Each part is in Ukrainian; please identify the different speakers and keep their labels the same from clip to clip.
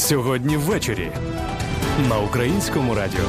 Speaker 1: Сьогодні ввечері на українському радіо.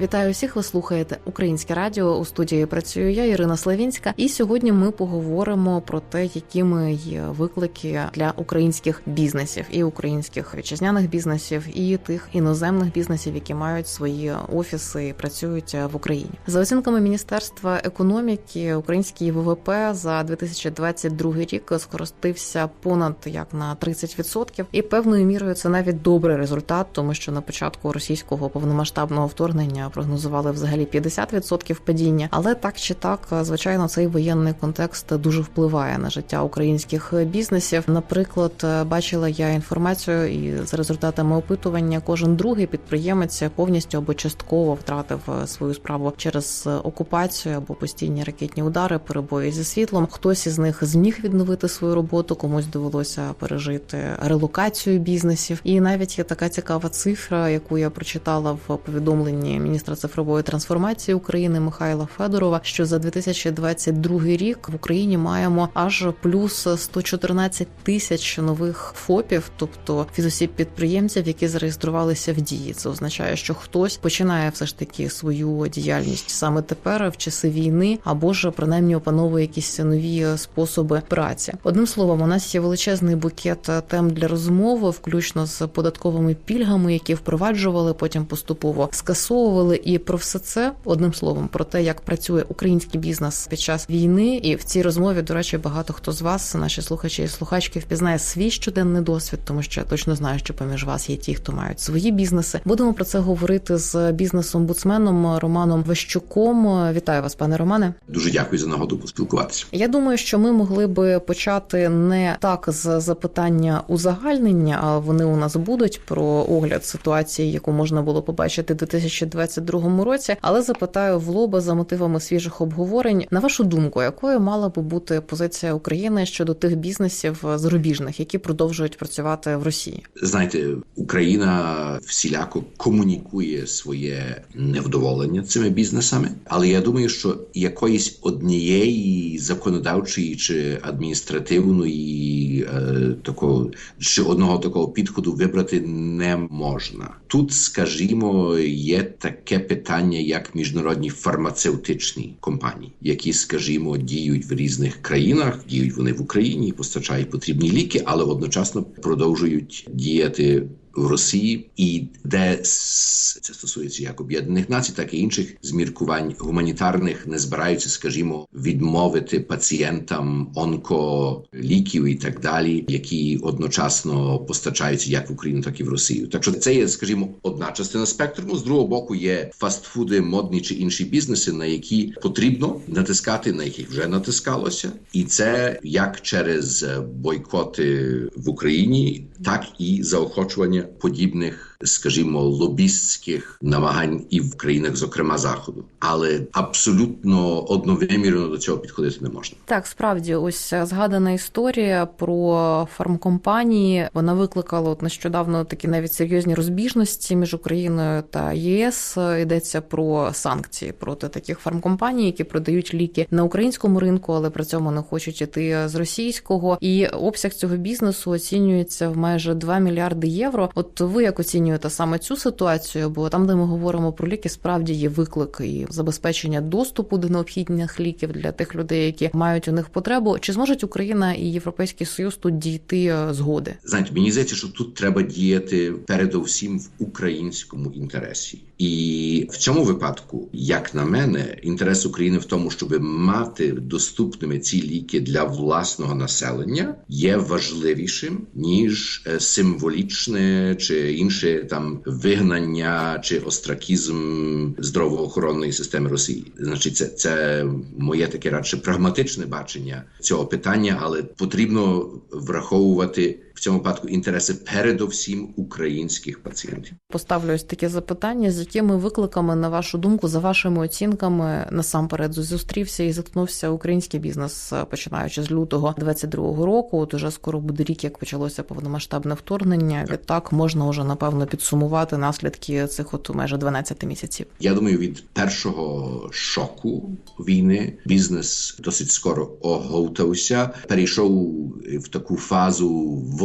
Speaker 2: Вітаю всіх. Ви слухаєте Українське Радіо. У студії працюю я, Ірина Славінська. І сьогодні ми поговоримо про те, якими є виклики для українських бізнесів і українських вітчизняних бізнесів, і тих іноземних бізнесів, які мають свої офіси і працюють в Україні. За оцінками Міністерства економіки, український ВВП за 2022 рік скоростився понад як на 30%. І певною мірою це навіть добрий результат, тому що на початку російського повномасштабного вторгнення прогнозували взагалі 50% падіння. Але так чи так, звичайно, цей воєнний контекст дуже впливає на життя українських бізнесів. Наприклад, бачила я інформацію, і за результатами опитування кожен другий підприємець повністю або частково втратив свою справу через окупацію або постійні ракетні удари, перебої зі світлом. Хтось із них зміг відновити свою роботу, комусь довелося пережити релокацію бізнесів. І навіть є така цікава цифра, яку я прочитала в повідомленні міністра цифрової трансформації України Михайла Федорова, що за 2022 рік в Україні маємо аж плюс 114 тисяч нових ФОПів, тобто фізосіб підприємців, які зареєструвалися в дії. Це означає, що хтось починає все ж таки свою діяльність саме тепер, в часи війни, або ж принаймні опановує якісь нові способи праці. Одним словом, у нас є величезний букет тем для розмови, включно з податковими пільгами, які впроваджували, потім поступово скасовували згадували і про все це одним словом про те, як працює український бізнес під час війни. І в цій розмові, до речі, багато хто з вас, наші слухачі і слухачки, впізнає свій щоденний досвід, тому що я точно знаю, що поміж вас є ті, хто мають свої бізнеси. Будемо про це говорити з бізнес-омбудсменом Романом Вещуком. Вітаю вас, пане Романе.
Speaker 3: Дуже дякую за нагоду поспілкуватися.
Speaker 2: Я думаю, що ми могли би почати не так з запитання узагальнення, а вони у нас будуть про огляд ситуації, яку можна було побачити 2020 2022 році, але запитаю в лоба за мотивами свіжих обговорень. На вашу думку, якою мала би бути позиція України щодо тих бізнесів зарубіжних, які продовжують працювати в Росії?
Speaker 3: Знаєте, Україна всіляко комунікує своє невдоволення цими бізнесами, але я думаю, що якоїсь однієї законодавчої чи адміністративної е, такого чи одного такого підходу вибрати не можна. Тут, скажімо, є таке таке питання, як міжнародні фармацевтичні компанії, які, скажімо, діють в різних країнах, діють вони в Україні, постачають потрібні ліки, але одночасно продовжують діяти в Росії, і де це стосується як об'єднаних націй, так і інших зміркувань гуманітарних не збираються, скажімо, відмовити пацієнтам онколіків і так далі, які одночасно постачаються як в Україну, так і в Росію. Так що це є, скажімо, одна частина спектру. З другого боку є фастфуди, модні чи інші бізнеси, на які потрібно натискати, на яких вже натискалося, і це як через бойкоти в Україні, так і заохочування подібних, скажімо, лобістських намагань і в країнах, зокрема заходу, але абсолютно одновимірно до цього підходити не можна.
Speaker 2: Так, справді, ось згадана історія про фармкомпанії. Вона викликала от нещодавно такі навіть серйозні розбіжності між Україною та ЄС. Йдеться про санкції проти таких фармкомпаній, які продають ліки на українському ринку, але при цьому не хочуть іти з російського. І обсяг цього бізнесу оцінюється в майже 2 мільярди євро. От ви як оцінюєте саме цю ситуацію? Бо там, де ми говоримо про ліки, справді є виклик і забезпечення доступу до необхідних ліків для тих людей, які мають у них потребу. Чи зможуть Україна і Європейський Союз тут дійти е, згоди?
Speaker 3: Знаєте, мені здається, що тут треба діяти передовсім в українському інтересі. І в цьому випадку, як на мене, інтерес України в тому, щоб мати доступними ці ліки для власного населення, є важливішим ніж е, символічне чи інше там вигнання чи остракізм здоровоохоронної системи Росії. Значить, це це моє таке радше прагматичне бачення цього питання, але потрібно враховувати в цьому випадку інтереси передовсім українських пацієнтів.
Speaker 2: Поставлю ось таке запитання, з якими викликами, на вашу думку, за вашими оцінками, насамперед зустрівся і заткнувся український бізнес, починаючи з лютого 22-го року. От уже скоро буде рік, як почалося повномасштабне вторгнення. Відтак можна вже напевно підсумувати наслідки цих от майже 12 місяців?
Speaker 3: Я думаю, від першого шоку війни бізнес досить скоро оговтався, перейшов в таку фазу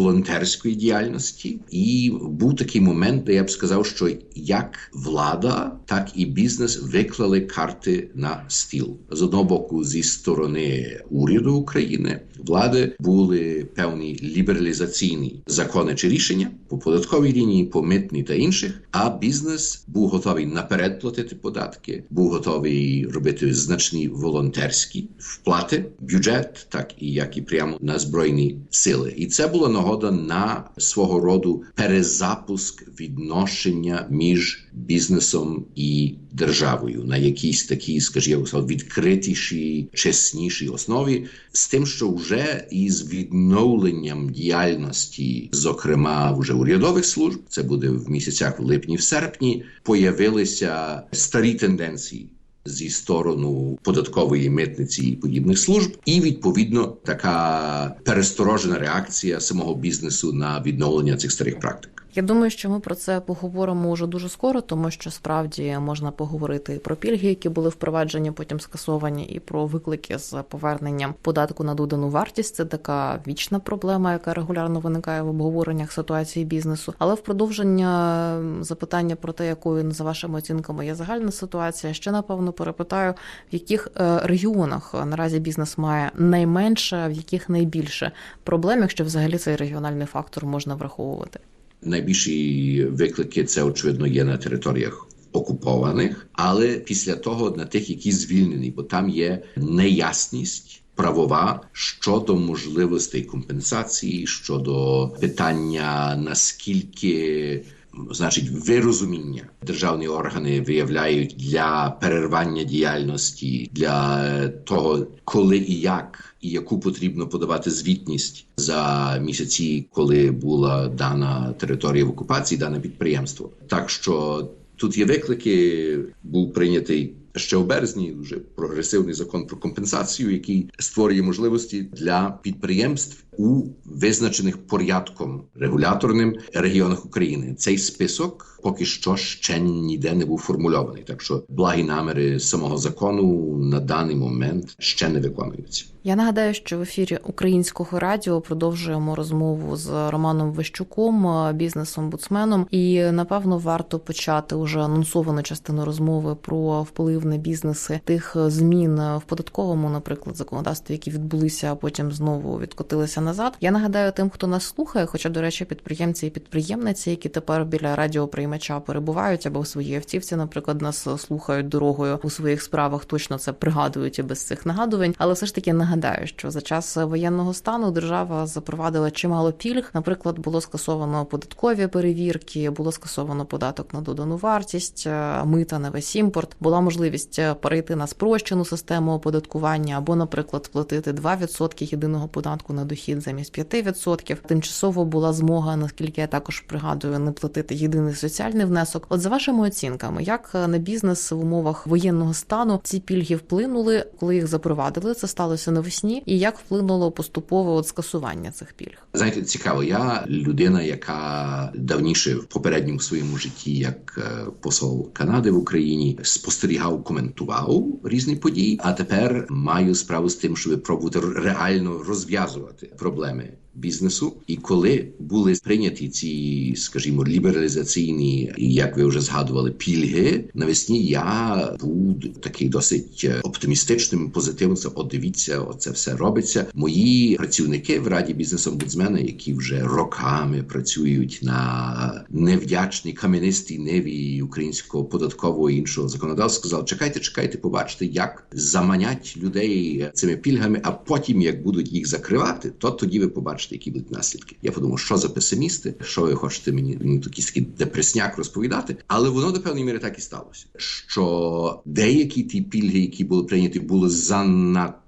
Speaker 3: волонтерської діяльності, і був такий момент, де я б сказав, що як влада, так і бізнес виклали карти на стіл з одного боку, зі сторони уряду України влади були певні лібералізаційні закони чи рішення по податковій лінії, по митній та інших. А бізнес був готовий наперед платити податки, був готовий робити значні волонтерські вплати, бюджет, так і як і прямо на збройні сили. І це була нагода на свого роду перезапуск відношення між бізнесом і державою на якійсь такій, скажімо, відкритішій, чеснішій основі, з тим, що вже із відновленням діяльності, зокрема вже урядових служб, це буде в місяцях в липні, в серпні, появилися старі тенденції. Зі сторону податкової митниці і подібних служб, і відповідно така пересторожена реакція самого бізнесу на відновлення цих старих практик.
Speaker 2: Я думаю, що ми про це поговоримо уже дуже скоро, тому що справді можна поговорити і про пільги, які були впроваджені, потім скасовані, і про виклики з поверненням податку на додану вартість. Це така вічна проблема, яка регулярно виникає в обговореннях ситуації бізнесу. Але в продовження запитання про те, якою за вашими оцінками є загальна ситуація, ще напевно перепитаю, в яких е, регіонах наразі бізнес має найменше, в яких найбільше проблем, якщо взагалі цей регіональний фактор можна враховувати.
Speaker 3: Найбільші виклики це очевидно є на територіях окупованих, але після того на тих, які звільнені, бо там є неясність. Правова щодо можливостей компенсації щодо питання наскільки значить вирозуміння державні органи виявляють для перервання діяльності для того, коли і як і яку потрібно подавати звітність за місяці, коли була дана територія в окупації, дане підприємство. Так що тут є виклики, був прийнятий. Ще у березні вже прогресивний закон про компенсацію, який створює можливості для підприємств у визначених порядком регуляторним регіонах України. Цей список поки що ще ніде не був формульований. Так що благі наміри самого закону на даний момент ще не виконуються.
Speaker 2: Я нагадаю, що в ефірі українського радіо продовжуємо розмову з Романом Вищуком, бізнес-омбудсменом, і напевно варто почати уже анонсовану частину розмови про вплив на бізнеси тих змін в податковому, наприклад, законодавстві, які відбулися, а потім знову відкотилися назад. Я нагадаю тим, хто нас слухає, хоча, до речі, підприємці і підприємниці, які тепер біля радіоприймача перебувають або в своїй автівці, наприклад, нас слухають дорогою у своїх справах, точно це пригадують і без цих нагадувань, але все ж таки нагадаю, що за час воєнного стану держава запровадила чимало пільг. Наприклад, було скасовано податкові перевірки, було скасовано податок на додану вартість, е, мита на весь імпорт. Була можливість е, перейти на спрощену систему оподаткування або, наприклад, платити 2% єдиного податку на дохід замість 5%. Тимчасово була змога, наскільки я також пригадую, не платити єдиний соціальний внесок. От за вашими оцінками, як на бізнес в умовах воєнного стану ці пільги вплинули, коли їх запровадили, це сталося навесні, і як вплинуло поступове от скасування цих пільг?
Speaker 3: Знаєте, цікаво. Я людина, яка давніше в попередньому своєму житті, як е, посол Канади в Україні, спостерігав, коментував різні події. А тепер маю справу з тим, щоб пробувати реально розв'язувати проблеми бізнесу. І коли були прийняті ці, скажімо, лібералізаційні, як ви вже згадували, пільги навесні, я був такий досить оптимістичним, позитивним. Це от дивіться, оце все робиться. Мої працівники в раді бізнес-омбудсмена, які вже роками працюють на невдячній кам'янистій ниві українського податкового і іншого законодавства, сказали, чекайте, чекайте, побачите, як заманять людей цими пільгами, а потім як будуть їх закривати, то тоді ви побачите побачите, які будуть наслідки. Я подумав, що за песимісти, що ви хочете мені мені такий депресняк розповідати, але воно до певної міри так і сталося. Що деякі ті пільги, які були прийняті, були занадто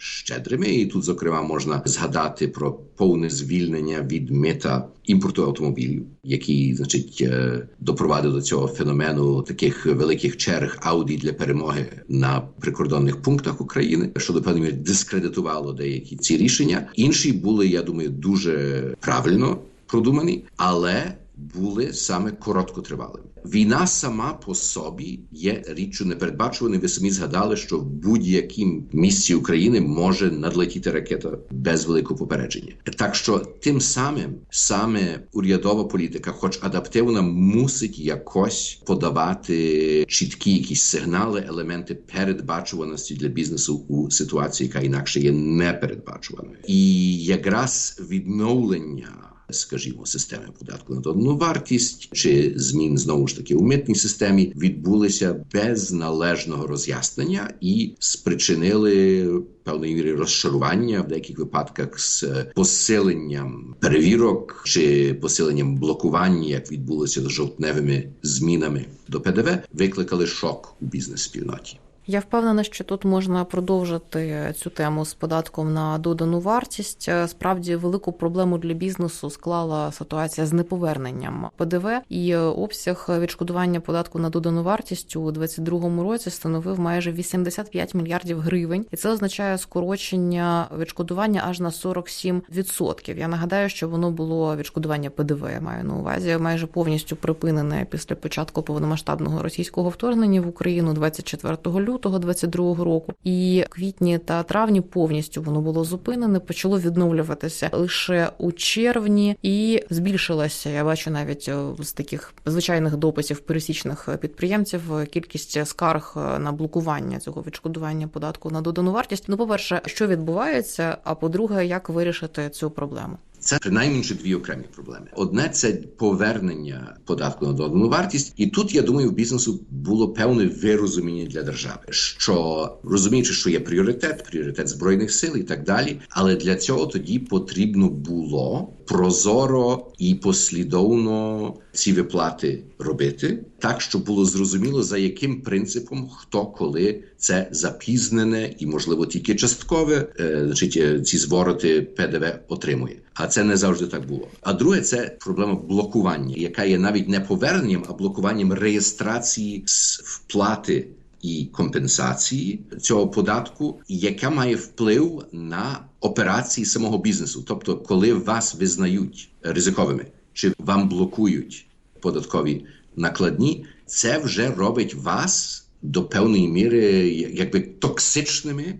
Speaker 3: щедрими, і тут, зокрема, можна згадати про повне звільнення від мита імпорту автомобілів, який, значить, е, допровадив до цього феномену таких великих черг ауді для перемоги на прикордонних пунктах України, що до певної дискредитувало деякі ці рішення. Інші були, я думаю, дуже правильно продумані, але були саме короткотривалими. Війна сама по собі є річчю непередбачуваною. Ви самі згадали, що в будь-якій місці України може надлетіти ракета без великого попередження. Так що тим самим саме урядова політика, хоч адаптивна, мусить якось подавати чіткі якісь сигнали, елементи передбачуваності для бізнесу у ситуації, яка інакше є непередбачуваною, і якраз відновлення. Скажімо, системи податку на додану вартість чи змін знову ж таки у митній системі відбулися без належного роз'яснення і спричинили певної міри розчарування в деяких випадках з посиленням перевірок чи посиленням блокування, як відбулося з жовтневими змінами до ПДВ, викликали шок у бізнес спільноті.
Speaker 2: Я впевнена, що тут можна продовжити цю тему з податком на додану вартість. Справді велику проблему для бізнесу склала ситуація з неповерненням ПДВ і обсяг відшкодування податку на додану вартість у 2022 році становив майже 85 мільярдів гривень, і це означає скорочення відшкодування аж на 47%. Я нагадаю, що воно було відшкодування ПДВ. Я маю на увазі майже повністю припинене після початку повномасштабного російського вторгнення в Україну 24 лютого лютого 22-го року, і квітні та травні повністю воно було зупинене. Почало відновлюватися лише у червні, і збільшилася. Я бачу навіть е, з таких звичайних дописів пересічних підприємців кількість скарг на блокування цього відшкодування податку на додану вартість. Ну, по перше, що відбувається? А по-друге, як вирішити цю проблему?
Speaker 3: Це принаймні дві окремі проблеми. Одне це повернення податку на додану вартість, і тут я думаю, в бізнесу було певне вирозуміння для держави, що розуміючи, що є пріоритет, пріоритет збройних сил і так далі. Але для цього тоді потрібно було прозоро і послідовно ці виплати робити, так щоб було зрозуміло за яким принципом хто коли це запізнене і можливо тільки часткове, е, значить ці звороти ПДВ отримує. А це не завжди так було. А друге, це проблема блокування, яка є навіть не поверненням, а блокуванням реєстрації вплати. І компенсації цього податку, яка має вплив на операції самого бізнесу, тобто, коли вас визнають ризиковими чи вам блокують податкові накладні, це вже робить вас до певної міри якби токсичними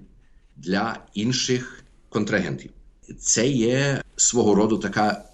Speaker 3: для інших контрагентів. Це є свого роду така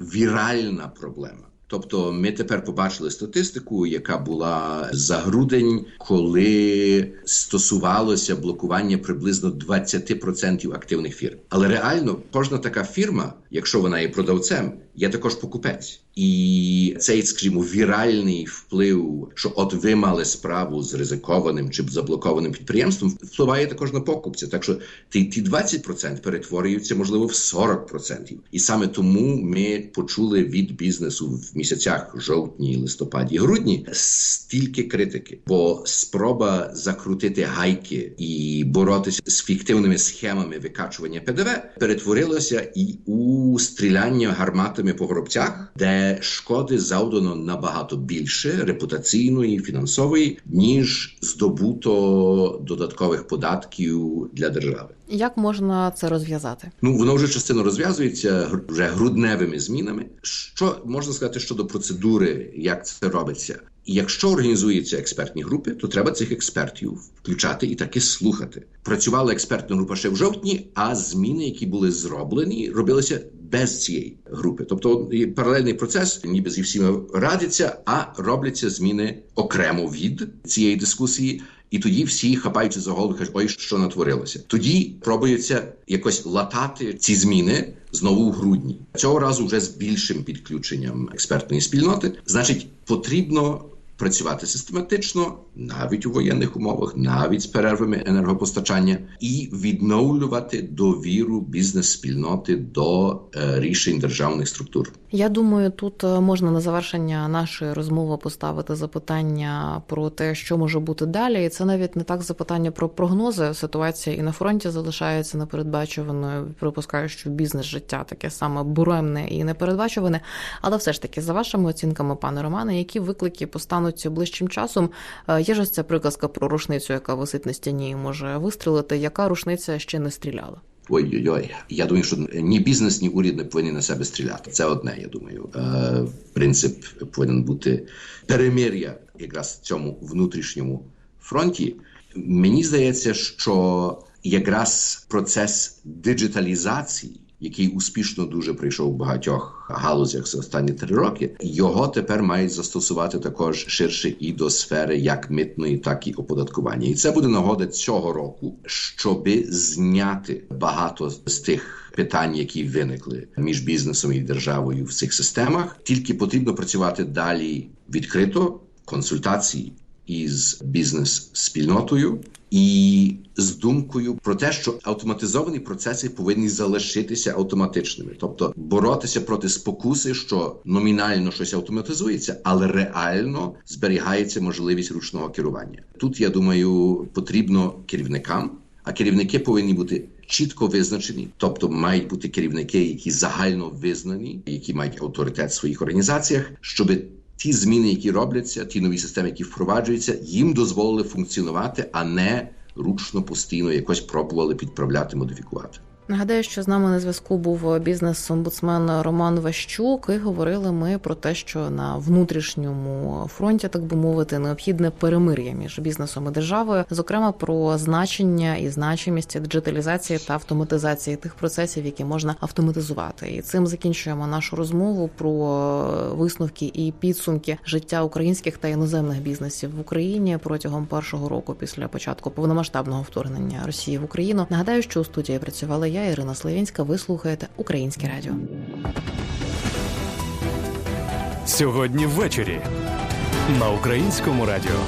Speaker 3: віральна проблема. Тобто, ми тепер побачили статистику, яка була за грудень, коли стосувалося блокування приблизно 20% активних фірм. Але реально кожна така фірма, якщо вона є продавцем, є також покупець. І цей, скажімо, віральний вплив, що от ви мали справу з ризикованим чи заблокованим підприємством, впливає також на покупця. Так що ті, ті 20% перетворюються, можливо, в 40%. І саме тому ми почули від бізнесу в місяцях жовтні, листопаді, грудні стільки критики, бо спроба закрутити гайки і боротися з фіктивними схемами викачування ПДВ перетворилася і у стріляння гарматами по горобцях, де шкоди завдано набагато більше репутаційної, фінансової, ніж здобуто додаткових податків для держави.
Speaker 2: Як можна це розв'язати?
Speaker 3: Ну воно вже частину розв'язується вже грудневими змінами. Що можна сказати щодо процедури, як це робиться? І якщо організуються експертні групи, то треба цих експертів включати і таки слухати. Працювала експертна група ще в жовтні, а зміни, які були зроблені, робилися без цієї групи. Тобто паралельний процес, ніби зі всіма радяться, а робляться зміни окремо від цієї дискусії. І тоді всі хапаючи за голову, кажуть, ой, що натворилося. Тоді пробується якось латати ці зміни знову в грудні. Цього разу вже з більшим підключенням експертної спільноти. Значить, потрібно працювати систематично, навіть у воєнних умовах, навіть з перервами енергопостачання, і відновлювати довіру бізнес-спільноти до е, рішень державних структур.
Speaker 2: Я думаю, тут е, можна на завершення нашої розмови поставити запитання про те, що може бути далі, і це навіть не так запитання про прогнози. Ситуація і на фронті залишається непередбачуваною. Припускаю, що бізнес життя таке саме буремне і непередбачуване. Але все ж таки, за вашими оцінками, пане Романе, які виклики постануть ближчим часом? Е, є ж ось ця приказка про рушницю, яка висить на стіні і може вистрілити. Яка рушниця ще не стріляла?
Speaker 3: Ой-ой-ой. Я думаю, що ні бізнес, ні уряд не повинні на себе стріляти. Це одне, я думаю. Е, принцип повинен бути перемир'я якраз цьому внутрішньому фронті. Мені здається, що якраз процес диджиталізації, який успішно дуже прийшов в багатьох галузях за останні три роки, його тепер мають застосувати також ширше і до сфери як митної, так і оподаткування. І це буде нагода цього року, щоби зняти багато з тих питань, які виникли між бізнесом і державою в цих системах. Тільки потрібно працювати далі відкрито, консультації із бізнес-спільнотою і з думкою про те, що автоматизовані процеси повинні залишитися автоматичними, тобто боротися проти спокуси, що номінально щось автоматизується, але реально зберігається можливість ручного керування. Тут я думаю, потрібно керівникам, а керівники повинні бути. Чітко визначені, тобто мають бути керівники, які загально визнані, які мають авторитет в своїх організаціях, щоби ті зміни, які робляться, ті нові системи, які впроваджуються, їм дозволили функціонувати, а не ручно постійно якось пробували підправляти, модифікувати.
Speaker 2: Нагадаю, що з нами на зв'язку був бізнес-омбудсмен Роман Ващук. І говорили ми про те, що на внутрішньому фронті, так би мовити, необхідне перемир'я між бізнесом і державою, зокрема про значення і значимість диджиталізації та автоматизації тих процесів, які можна автоматизувати. І цим закінчуємо нашу розмову про висновки і підсумки життя українських та іноземних бізнесів в Україні протягом першого року після початку повномасштабного вторгнення Росії в Україну. Нагадаю, що у студії працювала я, Ірина Славінська. Ви слухаєте Українське Радіо.
Speaker 1: Сьогодні ввечері на українському радіо.